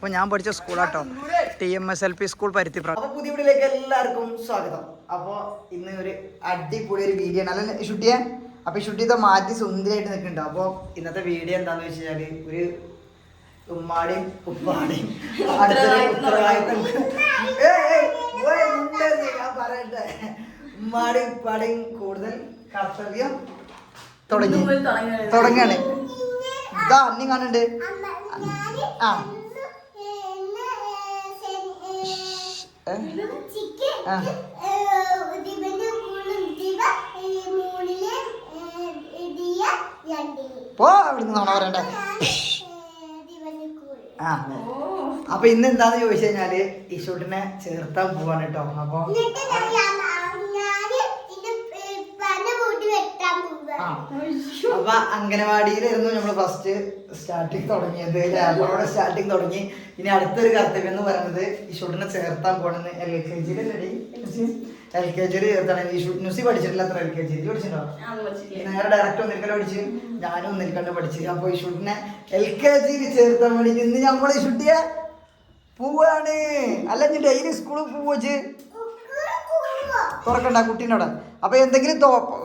അപ്പോൾ ഞാൻ പഠിച്ച സ്കൂളാട്ടോ. T M S L P school പരുത്തി അപ്പോൾ പുതിയ വീഡിയോയിലേക്ക് എല്ലാവർക്കും സ്വാഗതം. അപ്പൊ ഇന്ന് ഒരു അടിപൊളി ഒരു വീഡിയോ ആണ്. അല്ലെ ഷുട്ടിയെ? അപ്പൊ ഈ ഷുട്ടി ഇതാ മാറ്റി സുന്ദരമായിട്ട് നിൽക്കുന്നുണ്ട്. അപ്പൊ ഇന്നത്തെ വീഡിയോ എന്താന്ന് വെച്ച് കഴിഞ്ഞാൽ ഒരു ഉമ്മാടിയും ഉപ്പാടിയും അടുത്തൊരു ഉത്തരവാദിത്തം. ഞാൻ പറയട്ടെ. ഉമ്മാടിയും ഉപ്പാടിയും കൂടുതൽ കർത്തവ്യം തുടങ്ങി. തുടങ്ങിയാണ് ഇതാ അന്നി കാണുന്നുണ്ട്. ആ. ആ. പോ അവിടുന്ന് നോണ പറയണ്ടേ. ആ. അപ്പൊ ഇന്ന് എന്താന്ന് ചോദിച്ചു കഴിഞ്ഞാൽ ഈ ഷൂട്ടിനെ ചേർത്താൻ പോവാണ് കേട്ടോ. അപ്പൊ അപ്പൊ അംഗനവാടിയിലായിരുന്നു നമ്മൾ ഫസ്റ്റ് സ്റ്റാർട്ടിങ് തുടങ്ങിയത്. ലാബറോടെ സ്റ്റാർട്ടിങ് തുടങ്ങി. ഇനി അടുത്തൊരു കർത്തവ്യം എന്ന് പറയുന്നത് ഈ ഷൂട്ടിനെ ചേർത്താൻ പോണെന്ന് L K G L K G ചേർത്താണ്. ന്യൂസി പഠിച്ചിട്ടില്ല അത്ര എൽ കെ ജി പഠിച്ചിട്ടുണ്ടോ? നേരെ ഡയറക്റ്റ് ഒന്നിരിക്കലും പഠിച്ച്? ഞാനും ഒന്നിരിക്കണ്ട് പഠിച്ച്. അപ്പൊ ഈ ഷൂട്ടിനെ എൽ കെ ജിയിൽ ചേർത്താൻ വേണ്ടി ഇന്ന് നമ്മൾ ഈ ഷുട്ടിയെ പോവാണ്. അല്ല ഡെയിലി സ്കൂളിൽ പോവച്ച് തുറക്കണ്ട കുട്ടീനോട്. അപ്പൊ എന്തെങ്കിലും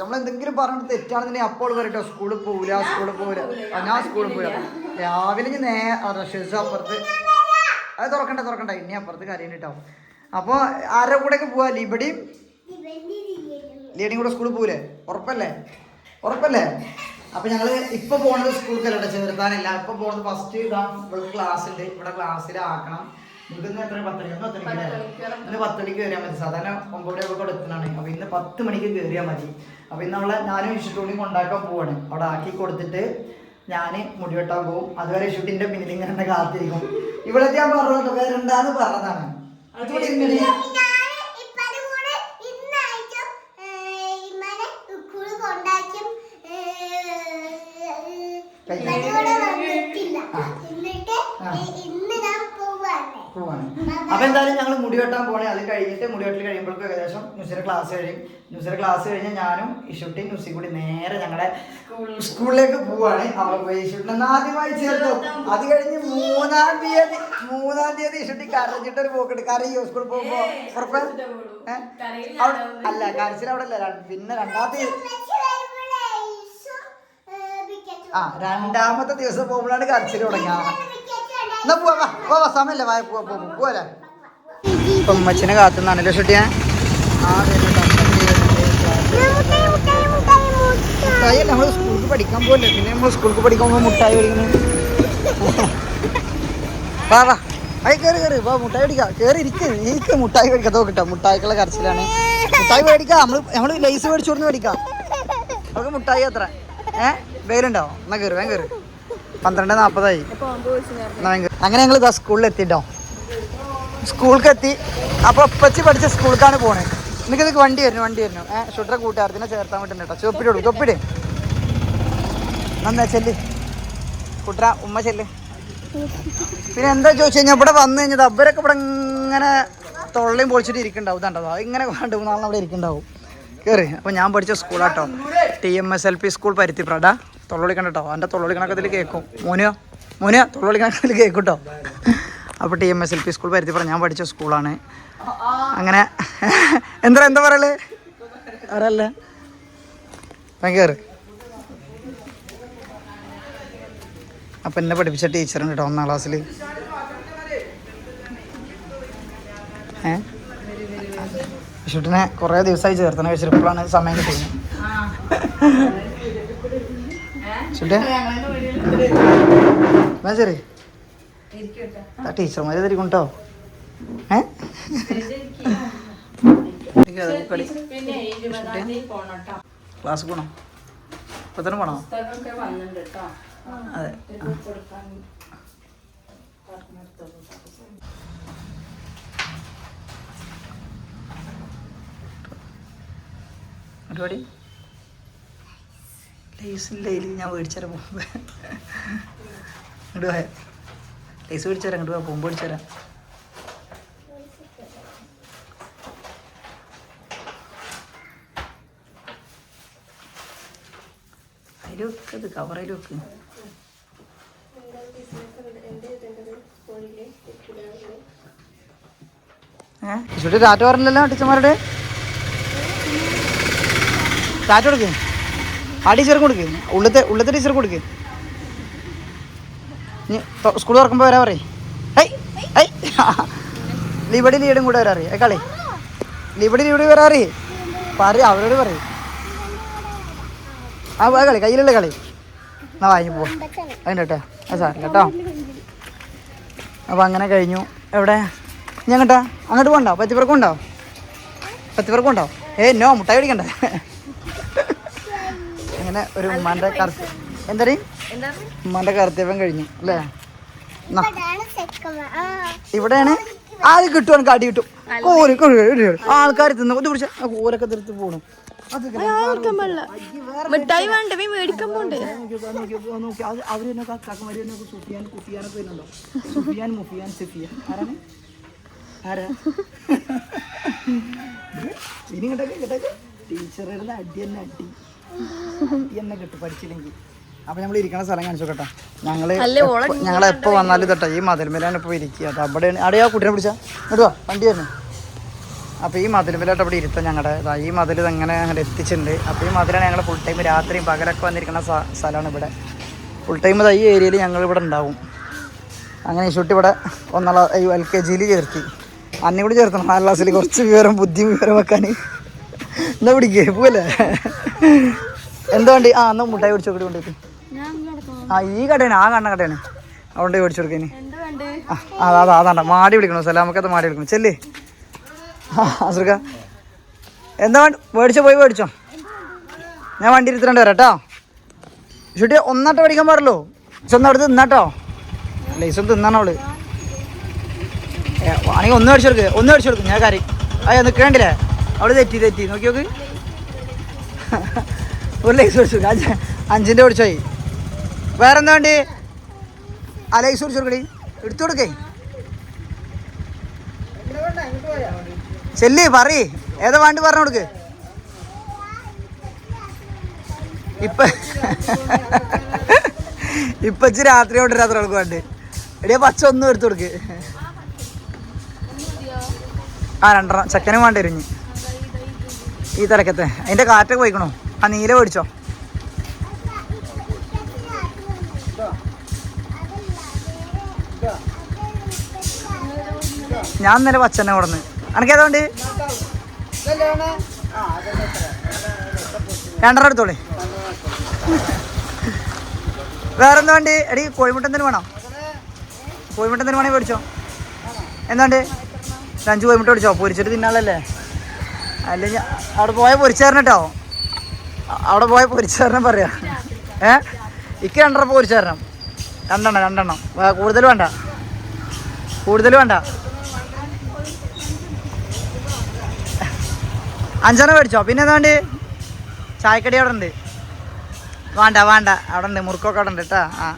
നമ്മൾ എന്തെങ്കിലും പറഞ്ഞിട്ട് തെറ്റാണെന്നുണ്ടെങ്കിൽ അപ്പോൾ വരട്ടോ. സ്കൂളിൽ പോവില്ല സ്കൂളിൽ പോവില്ല ഞാൻ സ്കൂളിൽ പോവില്ല രാവിലെ ഞാൻ ഷെസ് അപ്പുറത്ത്. അത് തുറക്കണ്ട തുറക്കണ്ട. ഇനി അപ്പുറത്ത് കാര്യം കേട്ടോ അപ്പോൾ ആരുടെ കൂടെ ഒക്കെ പോവാ ലിബടിയും ലിയടിയും കൂടെ സ്കൂളിൽ പോവില്ലേ ഉറപ്പല്ലേ? ഉറപ്പല്ലേ? അപ്പൊ ഞങ്ങൾ ഇപ്പൊ പോണത് സ്കൂളിൽ ചേർത്താനല്ല ചേർത്താനില്ല ഇപ്പൊ പോണത് ഫസ്റ്റ് ഇതാ. ഇവിടെ ക്ലാസ് ഉണ്ട്. ഇവിടെ ക്ലാസ്സിലാക്കണം ഇന്ന് എത്ര പത്തടി ഒന്ന് പത്ത് മണിക്ക് ഇന്ന് പത്ത് മണിക്ക് കയറിയാൽ മതി സാധാരണ ഒമ്പത് ഒക്കെ കൊടുത്തതാണ് അപ്പൊ ഇന്ന് പത്ത് മണിക്ക് കയറിയാൽ മതി. അപ്പൊ ഇന്ന് അവളെ ഞാനും ഇഷ്ടൂണി കൊണ്ടാക്കാൻ പോവാണ്. അവിടെ ആക്കി കൊടുത്തിട്ട് ഞാൻ മുടി വെട്ടാൻ പോകും അതുവരെ ഇഷുട്ടിന്റെ പിന്നിൽ ഇങ്ങനെ തന്നെ കാത്തിരിക്കും. ഇവിടെ ഞാൻ പറഞ്ഞു വേറെന്താന്ന് പറഞ്ഞതാണ്. ഇന്ന് ഞാൻ പോവാണ് അപ്പോൾ അപ്പൊ എന്തായാലും ഞങ്ങൾ മുടി വെട്ടാൻ പോണേ. അത് കഴിഞ്ഞിട്ട് മുടി വെട്ടൽ കഴിയുമ്പോഴേക്കും ഏകദേശം ന്യൂസിയുടെ ക്ലാസ് കഴിയും. ന്യൂസിയുടെ ക്ലാസ് കഴിഞ്ഞ് ഞാനും ഇഷുട്ടി ന്യൂസി കൂടി നേരെ ഞങ്ങളുടെ സ്കൂളിലേക്ക് പോവാണ്. അവിടെ പോയി ഇഷുട്ടിനെ ആദ്യമായി ചേർത്തു. അത് കഴിഞ്ഞ് മൂന്നാം തീയതി മൂന്നാം തീയതി ഇഷുട്ടി കരഞ്ഞിട്ട് ഒരു പോക്കുണ്ട്. കരയോ സ്കൂളിൽ പോകുമ്പോ. ഉറപ്പ്? അല്ല കരച്ചിൽ അവിടെ അല്ല പിന്നെ രണ്ടാം തീയതി. ആ രണ്ടാമത്തെ ദിവസം പോകുമ്പോഴാണ് കരച്ചിൽ തുടങ്ങിയ എന്നാ പോവാ പോവാ സമയല്ലേ വായ പോവാ പോവാ പോവാ ഇപ്പൊ ഉമ്മച്ചിനെ കാത്തുന്നാണല്ലോ ഷുട്ടിയാ? മുട്ടായി നമ്മൾ സ്കൂൾക്ക് പഠിക്കാൻ പോകല്ലേ പിന്നെ നമ്മൾ സ്കൂൾക്ക് പഠിക്കുമ്പോൾ മുട്ടായി പഠിക്കുന്നത് വാ വാ. അയ കയറി കയറി വാ മുട്ടായി മേടിക്കാം. കയറി ഇരിക്ക്. ഇരിക്ക് മുട്ടായി പഠിക്കാം അതോ മുട്ടായിക്കുള്ള കരച്ചിലാണ്. മുട്ടായി മേടിക്കാം നമ്മൾ നമ്മൾ ലൈസ് മേടിച്ചു കൊടുത്ത് മേടിക്കാം. നമുക്ക് മുട്ടായി അത്ര. ഏഹ് വെയിലുണ്ടോ എന്നാ കയറി വേഗം കയറി പന്ത്രണ്ട് നാൽപ്പതായി വേഗം അങ്ങനെ ഞങ്ങൾ ഇതാ സ്കൂളിൽ എത്തിട്ടോ സ്കൂൾക്ക് എത്തി അപ്പോൾ ഒപ്പച്ചി പഠിച്ച സ്കൂൾക്കാണ് പോണേ. എനിക്ക് ഇതൊക്കെ വണ്ടി വരുന്നു വണ്ടി വരുന്നു ഏഹ് ഷുട്ടറെ കൂട്ടുകാരത്തിനെ ചേർത്താൻ പറ്റുന്നു കേട്ടോ ചൊപ്പിടോളൂ തൊപ്പിട് നന്നാ ചെല്ല്. കുട്ടറ ഉമ്മ ചെല്ല്. പിന്നെ എന്താ ചോദിച്ചു കഴിഞ്ഞാൽ ഇവിടെ വന്നു കഴിഞ്ഞാൽ അവരൊക്കെ ഇവിടെ ഇങ്ങനെ തൊള്ളയും പൊളിച്ചിട്ട് ഇരിക്കണ്ടാവും. ഇതാണ്ടോ? ഇങ്ങനെ രണ്ട് മൂന്നാളെ അവിടെ ഇരിക്കണ്ടാവും. കയറി അപ്പോൾ ഞാൻ പഠിച്ച സ്കൂളാട്ടോ. T M S L P school പരുത്തിപ്രട തൊള്ളൊളിക്കണം കേട്ടോ എന്റെ തൊള്ളോളി കണക്കത്തിൽ കേൾക്കും മോനോ? മോനോ? തൊള്ളോളി കണക്കത്തിൽ കേട്ടോ അപ്പോൾ T M S L P school പരിധി പറഞ്ഞു ഞാൻ പഠിച്ച സ്കൂളാണ്. അങ്ങനെ എന്താ എന്താ പറയൽ? അറിയല്ലേ ഭയങ്കര അപ്പം എന്നെ പഠിപ്പിച്ച ടീച്ചറുണ്ട് കേട്ടോ ഒന്നാം ക്ലാസ്സിൽ? ഏ? ഷൂട്ടിനെ കുറേ ദിവസമായി ചേർത്തണ വെച്ചിട്ട് ഇപ്പോഴാണ് സമയം കിട്ടുന്നത് ശരി ആ ടീച്ചർമാരെ തരിക്കും കേട്ടോ ഏ ക്ലാസ് പോണോ? ഇപ്പൊ തന്നെ പോണോ അതെ. പരിപാടി? ലൈസിന്റെ ഞാൻ മേടിച്ചുതരാം പോകുമ്പോൾ ഇങ്ങോട്ട് പോയ ലൈസ് മേടിച്ചുതരാം ഇങ്ങോട്ട് പോകാം പോകുമ്പോൾ മേടിച്ചുതരാം വെക്ക് എന്താ ഏഹ് ചുട്ടി ടാറ്റ പറഞ്ഞല്ലോ ടീച്ചർമാരുടെ. ടാറ്റ കൊടുക്ക്. ആ ടീച്ചർക്ക് കൊടുക്ക്. ഉള്ളത്തെ ഉള്ളത്തെ ടീച്ചർക്ക് കൊടുക്ക്. സ്കൂൾ തുറക്കുമ്പോൾ ഐ ഐ ലിബടി ലീഡും കൂടെ വരാറി കളി. ലിബടി ലീഡ് വരാറി പറ അവരോട് പറയും. ആ ആ കളി. കയ്യിലുള്ള കളി. എന്നാ വാങ്ങി പോവാ. അതിന്റെ കേട്ടോ ആ സാറില്ല കേട്ടോ. അപ്പോൾ അങ്ങനെ കഴിഞ്ഞു. എവിടെ? ഞങ്ങട്ടാ അങ്ങോട്ട്. പോകണ്ടോ? പത്തിപ്പുറക്കും ഉണ്ടോ പത്തിപ്പുറക്കും ഉണ്ടോ ഏ നോ മുട്ടായി പിടിക്കണ്ടേ. അങ്ങനെ ഒരു ഉമ്മാന്റെ കറുത്ത എന്താ ഉമ്മാന്റെ കറുത്തപ്പം കഴിഞ്ഞു അല്ലേ? ഇവിടെയാണ്. ആര് കിട്ടും എനിക്ക് അടി കിട്ടും. ആൾക്കാർ തിന്നു ഇത് പിടിച്ച ആ തിരുത്ത് പോണു. മേടിക്കാൻ പോണ്ടേ? അവർ തന്നെ കാക്കമാര് തന്നെ സുഫിയാൻ കുഫിയാനൊക്കെ വരുന്നുണ്ടോ? സുഫിയാൻ മുഫിയാൻ സിഫിയ. ആരാണ്? ആരാ? ഇനി കേട്ടൊക്കെ കേട്ടൊക്കെ ടീച്ചറുടെ അടി തന്നെ അടി. തന്നെ കിട്ടും പഠിച്ചില്ലെങ്കിൽ. അപ്പൊ നമ്മൾ ഇരിക്കണ സ്ഥലം കാണിച്ചു കേട്ടോ ഞങ്ങൾ ഞങ്ങൾ എപ്പോ വന്നാലും തൊട്ടോ ഈ മതിൽമേലാണ് ഇപ്പൊ ഇരിക്കുക. അവിടെയാണ് അവിടെ ആ കുട്ടീനെ പിടിച്ചാ? ഇങ്ങോട്ട് വാ വണ്ടി തന്നെ അപ്പൊ ഈ മതിൽമേലായിട്ട് അവിടെ ഇരുത്താം ഞങ്ങളുടെ ഈ മതിൽ ഇതങ്ങനെ അങ്ങനെ എത്തിച്ചിട്ടുണ്ട്. അപ്പൊ ഈ മതിലാണ് ഞങ്ങൾ ഫുൾ ടൈം രാത്രിയും പകലൊക്കെ വന്നിരിക്കുന്ന സ്ഥലമാണ് ഇവിടെ. ഫുൾ ടൈം ഈ ഏരിയയിൽ ഞങ്ങൾ ഇവിടെ ഉണ്ടാവും. അങ്ങനെ ഷൂട്ട് ഇവിടെ ഒന്നാളെ എൽ കെ ജിയിൽ ചേർത്തി. അന്നെ കൂടി ചേർത്തണം. നാലാം ക്ലാസ്സിൽ കുറച്ച് വിവരം ബുദ്ധി വിവരം വെക്കാൻ എന്നാ പിടിക്കേ? പോവല്ലേ? എന്താ വേണ്ടി? ആ എന്നാ മുട്ടായി പിടിച്ചു കൊടുക്കി ആ ഈ കടയാണ് ആ കണ്ണ കടയാണ്. അതുകൊണ്ട് പിടിച്ചു കൊടുക്കേനി ആ അതാ അതാ അതാണ്ട മാടി വിളിക്കണോ സലാമക്കത്തെ മാടി വിളിക്കണം. ചെല്ലേ. അസുർക്ക. എന്താ വേണ്ട? മേടിച്ചോ പോയി മേടിച്ചോ. ഞാൻ വണ്ടി ഇരുത്തിരണ്ട് വരാം കേട്ടോ. ചുട്ടി ഒന്നാട്ട് പഠിക്കാൻ പാടുള്ളൂ. ചെന്ന് അവിടെ തിന്നാട്ടോ ലൈസൻസ് തിന്നാണ് അവൾ. ആണെങ്കിൽ ഒന്ന് മേടിച്ചു കൊടുക്ക് ഒന്ന് മേടിച്ചു കൊടുക്കും ഞാൻ കാര്യം. അയ്യോ നിൽക്കണ്ടില്ലേ അവൾ തെറ്റി തെറ്റി. നോക്കി നോക്ക്. ഒരു ലൈസ് കൊടുക്ക്. അഞ്ച് അഞ്ചിന്റെ മേടിച്ചോയി വേറെ എന്താ വേണ്ടി? ആ ലൈസ് മേടിച്ചു കൊടുക്കടി. എടുത്തു കൊടുക്കേ. ചെല്ലി പറയ്. ഏതാ വേണ്ടി പറഞ്ഞു കൊടുക്ക്. ഇപ്പൊ ഇപ്പൊ ഇച്ചി രാത്രി കൊണ്ട് രാത്രി കൊടുക്കും വേണ്ടി? എടിയാ പച്ച ഒന്നും എടുത്തു കൊടുക്ക്. ആ രണ്ടെണ്ണം. ചെക്കനും വേണ്ടി വരും ഇനി. ഈ തിരക്കത്തെ അതിന്റെ കാറ്റൊക്കെ പോയിക്കണോ. ആ നീല മേടിച്ചോ. ഞാൻ ഇന്നലെ പച്ചനെ കൊടുന്ന്. അനക്ക് ഏതാണ്ട് രണ്ടര എടുത്തോളേ. വേറെന്താ വേണ്ടി? എടി കോഴിമുട്ട എന്തിനു വേണോ? കോഴിമുട്ട എന്തിനു വേണേ മേടിച്ചോ. എന്താണ്ട് അഞ്ച് കോഴിമുട്ട മേടിച്ചോ. പൊരിച്ചിട്ട് തിന്നാളല്ലേ അല്ലെങ്കിൽ അവിടെ പോയ പൊരിച്ചേരണട്ടോ അവിടെ പോയ പൊരിച്ചേരണം പറയാ. ഏ? ഇക്ക് രണ്ടെണ്ണം പൊരിച്ചേരണം രണ്ടെണ്ണം രണ്ടെണ്ണം. കൂടുതൽ വേണ്ട. കൂടുതൽ വേണ്ട. അഞ്ചെണ്ണം മേടിച്ചോ? പിന്നെ എന്താ വേണ്ടി? ചായക്കടി അവിടെ ഉണ്ട്. വേണ്ട വേണ്ട. അവിടെ ഉണ്ട്. മുറുക്കൊക്കെ അവിടെ ഉണ്ട് കേട്ടോ ആ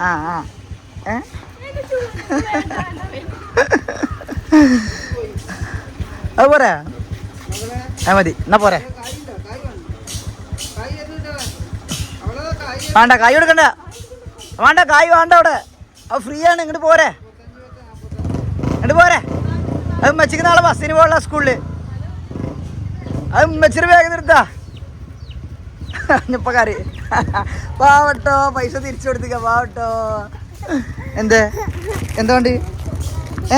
ആ ആ. ഏ? അത് പോരെ? ആ മതി. എന്നാ പോരെ. വേണ്ട കായ് കൊടുക്കണ്ട. വേണ്ട കായ് വേണ്ട അവിടെ. അത് ഫ്രീ ആണ് ഇങ്ങോട്ട് പോരെ. ഇങ്ങോട്ട് പോരെ. അത് മെച്ചിക്ക് നാളെ ബസ്സിന് പോകാനുള്ള സ്കൂളിൽ അത് മെച്ചിന് വേഗം നിർത്താ ഞപ്പക്കാര് പാവട്ടോ പൈസ തിരിച്ചു കൊടുത്തിക്ക പാവട്ടോ എന്തേ? എന്തുകൊണ്ട്?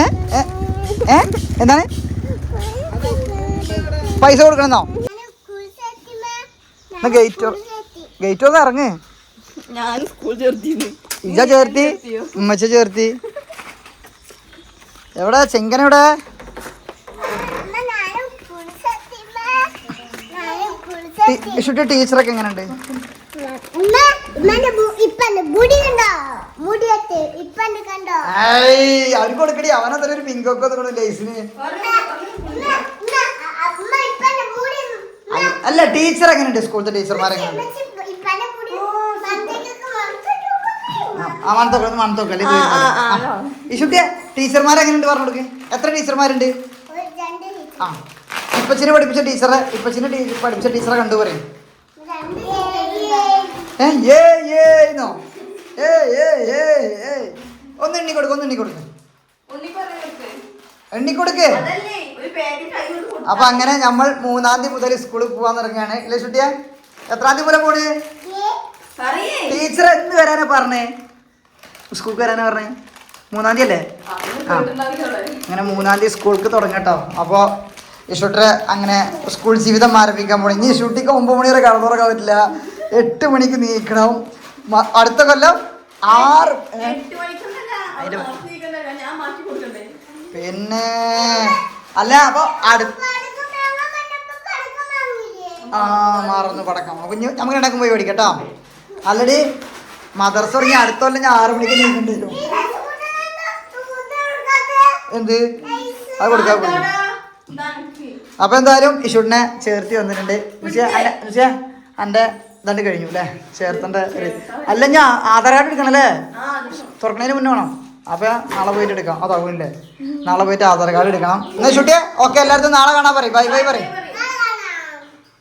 ഏ? ഏ? എന്താണ്? പൈസ കൊടുക്കണമെന്നോ എന്നാ ഗേറ്റ് ഗേറ്റ് ഒന്ന് ഇറങ്ങ്. ഞാൻ സ്കൂൾ ചേർത്തി? ഇജ ചേർത്തി ഉമ്മച്ച ചേർത്തി. എവിടെ? ചെങ്കൻ എവിടെ? ഇഷുട്ടി ടീച്ചറൊക്കെ എങ്ങനെയുണ്ട്? മുടി കണ്ടോ? മുടിയത്ത് ഇപ്പണ്ട് കണ്ടോ? ഏയ് അവർക്ക് കൊടുക്കടി. അവനെന്തായാലും ഒരു പിങ്കൊക്കെ ലേസിന് അല്ല ടീച്ചർ എങ്ങനെയുണ്ട് സ്കൂളിലെ ടീച്ചർമാർ എങ്ങനെയുണ്ട് ആ മണത്തൊക്കെ ഒന്ന് മണത്തൊക്കെ അല്ലേ ഇഷുട്ടിയ ടീച്ചർമാർ എങ്ങനെയുണ്ട് പറഞ്ഞു കൊടുക്ക് എത്ര ടീച്ചർമാരുണ്ട് ആ ഇപ്പച്ചിനെ പഠിപ്പിച്ച ടീച്ചറെ ഇപ്പച്ചിനെ പഠിപ്പിച്ച ടീച്ചറെ കണ്ടു പറയും രണ്ട് ഏ ഏ ഏന്നോ ഏ ഏ ഏ ഏ ഒന്ന് എണ്ണി കൊടുക്കും ഒന്ന് എണ്ണി കൊടുക്കും എണ്ണിക്കൊടുക്ക്. അപ്പൊ അങ്ങനെ നമ്മൾ മൂന്നാം തീയതി മുതൽ സ്കൂളിൽ പോവാൻ തുടങ്ങുകയാണ് ഇല്ലേ ചുട്ടിയ എത്രാം തീയതി മുതൽ പോണ്? ടീച്ചർ എന്ത് വരാനാ പറഞ്ഞേ? സ്കൂൾക്ക് വരാനാ പറഞ്ഞേ? മൂന്നാം തീയതി അല്ലേ? ആ അങ്ങനെ മൂന്നാം തീയതി സ്കൂൾക്ക് തുടങ്ങട്ടോ അപ്പോൾ യശുട്ടരെ അങ്ങനെ സ്കൂൾ ജീവിതം ആരംഭിക്കാൻ പോണി. ഇനി യശുട്ടിക്ക് ഒമ്പത് മണി വരെ കടന്നുറക്കാൻ പറ്റില്ല. എട്ട് മണിക്ക് നീക്കണം. അടുത്ത കൊല്ലം ആറ്? എട്ട് മണിക്കൊന്നല്ല അവൾ മാറ്റി നീക്കണ്ടല്ലോ, ഞാൻ മാറ്റി കൊടുക്കണ്ടേ പിന്നെ അല്ല അപ്പൊ അടുത്ത ആ മാറുന്നു പടക്കം. അപ്പൊ ഞമ്മക്ക് നമുക്ക് രണ്ടാക്കും പോയി പഠിക്കട്ടോ ആൾറെഡി മദർസ് തുടങ്ങി അടുത്ത കൊല്ലം ഞാൻ ആറ് മണിക്ക് നീക്കേണ്ടി വരും. എന്ത്? അത് കൊടുക്കാൻ പോയി അപ്പൊ എന്തായാലും ഇഷുടിനെ ചേർത്തി വന്നിട്ടുണ്ട്. എന്റെ ഇതാണ്ട് കഴിഞ്ഞു അല്ലേ? ചേർത്തണ്ട അല്ല ഞാൻ ആധാർ കാർഡ് എടുക്കണല്ലേ തുറക്കണതിന് മുന്നേ വേണം? അപ്പൊ നാളെ പോയിട്ട് എടുക്കാം. അതാവൂല്ലേ നാളെ പോയിട്ട് ആധാർ കാർഡ് എടുക്കണം. എന്നാ ഷുട്ടിയെ? ഓക്കെ എല്ലായിടത്തും നാളെ കാണാൻ പറയും. ബൈ ബൈ പറയും.